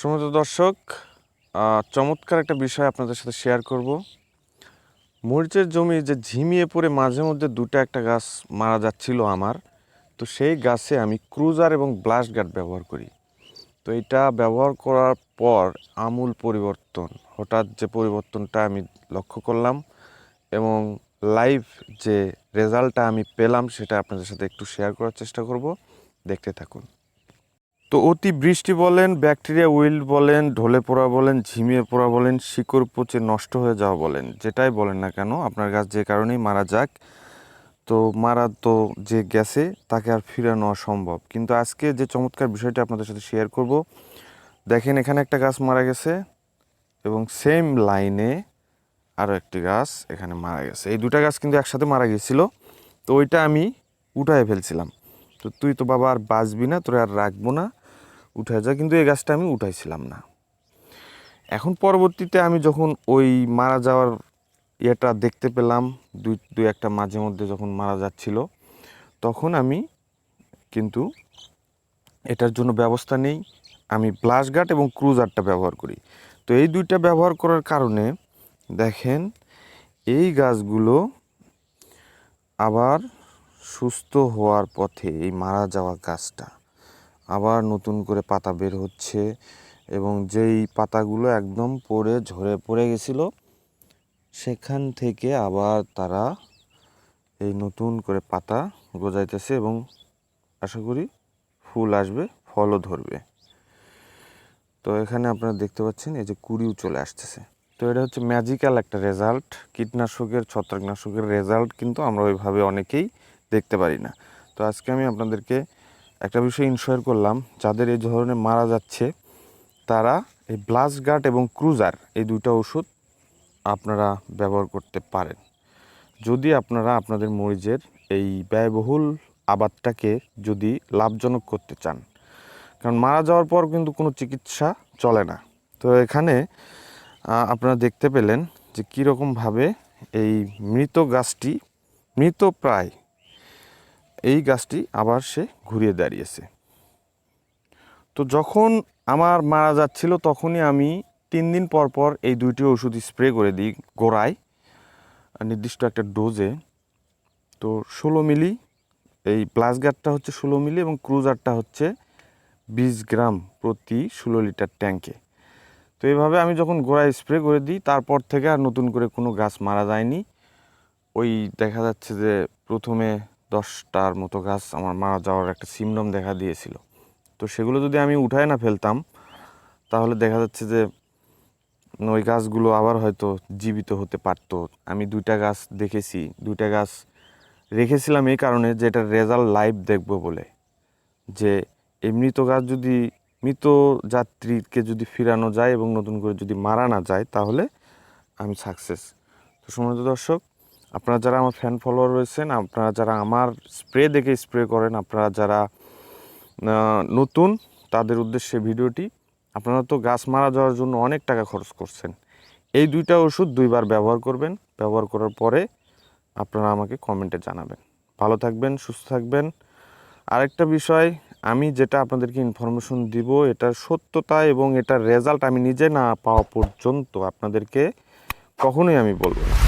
সমস্ত দর্শক চমৎকার একটা বিষয় আপনাদের সাথে শেয়ার করব। মরিচের জমি যে ঝিমিয়ে পড়ে মাঝে মধ্যে দুটো একটা গাছ মারা যাচ্ছিল আমার, তো সেই গাছে আমি ক্রুজার এবং ব্লাস্ট গার্ড ব্যবহার করি। তো এটা ব্যবহার করার পর আমূল পরিবর্তন, হঠাৎ যে পরিবর্তনটা আমি লক্ষ্য করলাম এবং লাইভ যে রেজাল্টটা আমি পেলাম সেটা আপনাদের সাথে একটু শেয়ার করার চেষ্টা করব। দেখতে থাকুন। তো অতি বৃষ্টি বলেন, ব্যাকটেরিয়া উইল্ড বলেন, ঢলে পড়া বলেন, ঝিমিয়ে পড়া বলেন, শিকড় পচে নষ্ট হয়ে যাওয়া বলেন, যেটাই বলেন না কেন, আপনার গাছ যে কারণেই মারা যাক। তো মারা তো যে গেছে, তাকে আর ফিরানো সম্ভব। কিন্তু আজকে যে চমৎকার বিষয়টা আপনাদের সাথে শেয়ার করব, দেখেন এখানে একটা গাছ মারা গেছে এবং সেম লাইনে আরও একটি গাছ এখানে মারা গেছে। এই দুটা গাছ কিন্তু একসাথে মারা গেছিল তো ওইটা আমি উঠায় ফেলছিলাম। তো তুই তো বাবা আর বাঁচবি না, তোরা আর রাখব না। উঠে যায়, কিন্তু এই গাছটা আমি উঠাইছিলাম না। এখন পরবর্তীতে আমি যখন ওই মারা যাওয়ার ইয়েটা দেখতে পেলাম, দুই দুই একটা মাঝে মধ্যে যখন মারা যাচ্ছিল, তখন আমি কিন্তু এটার জন্য ব্যবস্থা নেই। আমি ব্লাশ গার্ড এবং ক্রুজারটা ব্যবহার করি। তো এই দুইটা ব্যবহার করার কারণে দেখেন, এই গাছগুলো আবার সুস্থ হওয়ার পথে এই মারা যাওয়া গাছটা আবার নতুন করে পাতা বের হচ্ছে এবং যেই পাতাগুলো একদম পড়ে ঝরে পড়ে গেছিল, সেখান থেকে আবার তারা এই নতুন করে পাতা গজাইতেছে এবং আশা করি ফুল আসবে, ফলও ধরবে। তো এখানে আপনারা দেখতে পাচ্ছেন এই যে কুড়িও চলে আসতেছে। তো এটা হচ্ছে ম্যাজিক্যাল একটা রেজাল্ট, কীটনাশকের, ছত্রাকনাশকের রেজাল্ট কিন্তু আমরা ওইভাবে অনেকেই দেখতে পারি না। তো আজকে আমি আপনাদেরকে একটা বিষয় ইনশোয়ার করলাম, যাদের এই ধরনের মারা যাচ্ছে, তারা এই ব্লাস্ট গার্ড এবং ক্রুজার এই দুইটা ওষুধ আপনারা ব্যবহার করতে পারেন। যদি আপনারা আপনাদের মরিচের এই ব্যয়বহুল আবাদটাকে যদি লাভজনক করতে চান, কারণ মারা যাওয়ার পর কিন্তু কোনো চিকিৎসা চলে না। তো এখানে আপনারা দেখতে পেলেন যে কীরকমভাবে এই মৃত গাছটি মৃত প্রায় এই গাছটি আবার সে ঘুরিয়ে দাঁড়িয়েছে। তো যখন আমার মারা যাচ্ছিল তখনই আমি তিন দিন পর পর এই দুইটি ওষুধ স্প্রে করে দিই গোড়ায়, নির্দিষ্ট একটা ডোজে। তো ষোলো মিলি, এই প্লাসগারটা হচ্ছে ষোলো মিলি এবং ক্রুজারটা হচ্ছে বিশ গ্রাম প্রতি ষোলো লিটার ট্যাঙ্কে তো এইভাবে আমি যখন গোড়ায় স্প্রে করে দিই, তারপর থেকে আর নতুন করে কোনো গাছ মারা যায়নি। ওই দেখা যাচ্ছে যে প্রথমে দশটার মতো গাছ আমার মারা যাওয়ার একটা সিমডম দেখা দিয়েছিল। তো সেগুলো যদি আমি উঠায় না ফেলতাম, তাহলে দেখা যাচ্ছে যে ওই গাছগুলো আবার হয়তো জীবিত হতে পারতো। আমি দুইটা গাছ দেখেছি, দুইটা গাছ রেখেছিলাম এই কারণে যে এটার রেজাল্ট লাইভ দেখব বলে। যে এই মৃত গাছ যদি মৃত যাত্রীকে যদি ফিরানো যায় এবং নতুন করে যদি মারা না যায়, তাহলে আমি সাকসেস তো সম্মানিত দর্শক আপনারা যারা আমার ফ্যান ফলোয়ার রয়েছেন, আপনারা যারা আমার স্প্রে দেখে স্প্রে করেন, আপনারা যারা নতুন, তাদের উদ্দেশ্যে ভিডিওটি, আপনারা তো গাছ মারা যাওয়ার জন্য অনেক টাকা খরচ করছেন। এই দুইটা ওষুধ দুইবার ব্যবহার করবেন, ব্যবহার করার পরে আপনারা আমাকে কমেন্টে জানাবেন। ভালো থাকবেন, সুস্থ থাকবেন। আরেকটা বিষয়, আমি যেটা আপনাদেরকে ইনফরমেশন দিব এটার সত্যতা এবং এটার রেজাল্ট আমি নিজে না পাওয়া পর্যন্ত আপনাদেরকে কখনোই আমি বলব না।